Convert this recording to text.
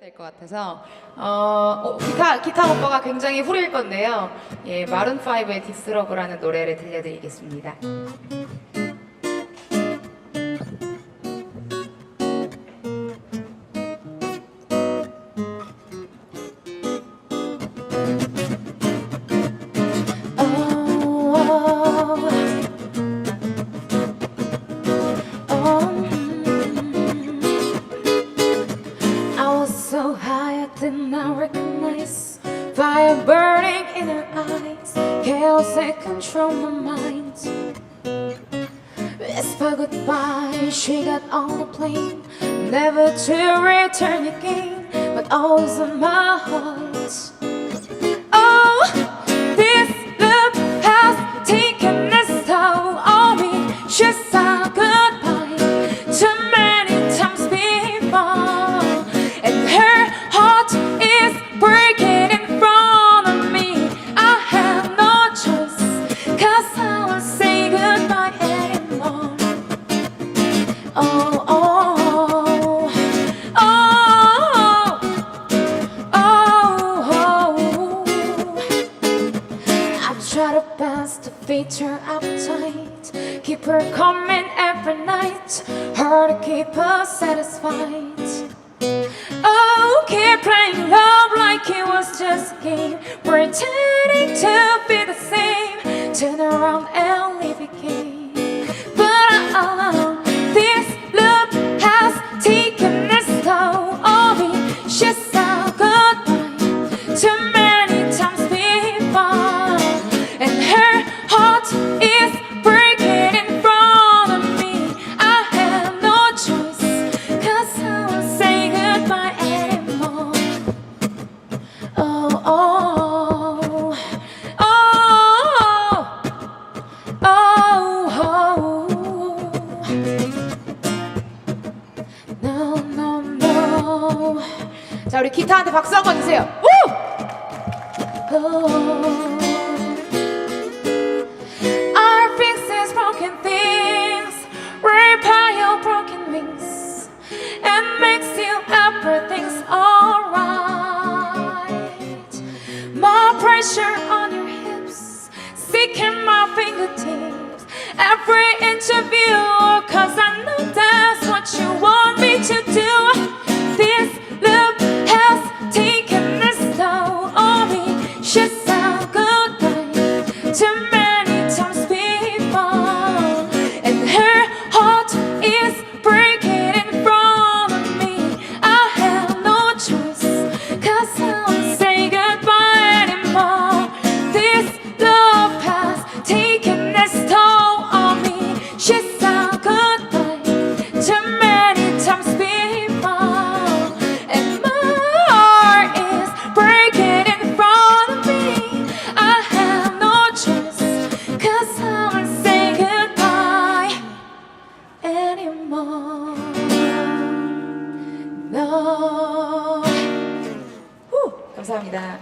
될것 같아서 어, 어, 기타 기타 오빠가 굉장히 후릴 건데요. 예, 마룬 5의 딕스러브라는 노래를 들려드리겠습니다. Fire burning in her eyes. Chaos had control my mind. Whisper goodbye. She got on the plane. Never to return again. But always in my heart to feed her appetite. Keep her coming every night. Her to keep her satisfied. Oh, keep playing love like it was just a game. Pretending to be the same. Turn around and leave again No, no, no. 자, 우리 기타한테 박수 한 번 주세요. 우! Our fixes broken things, repair your broken wings, and makes you everything's alright. More pressure on your hips, seeking my fingertips. Every interview, cause I know that's what you want 감사합니다.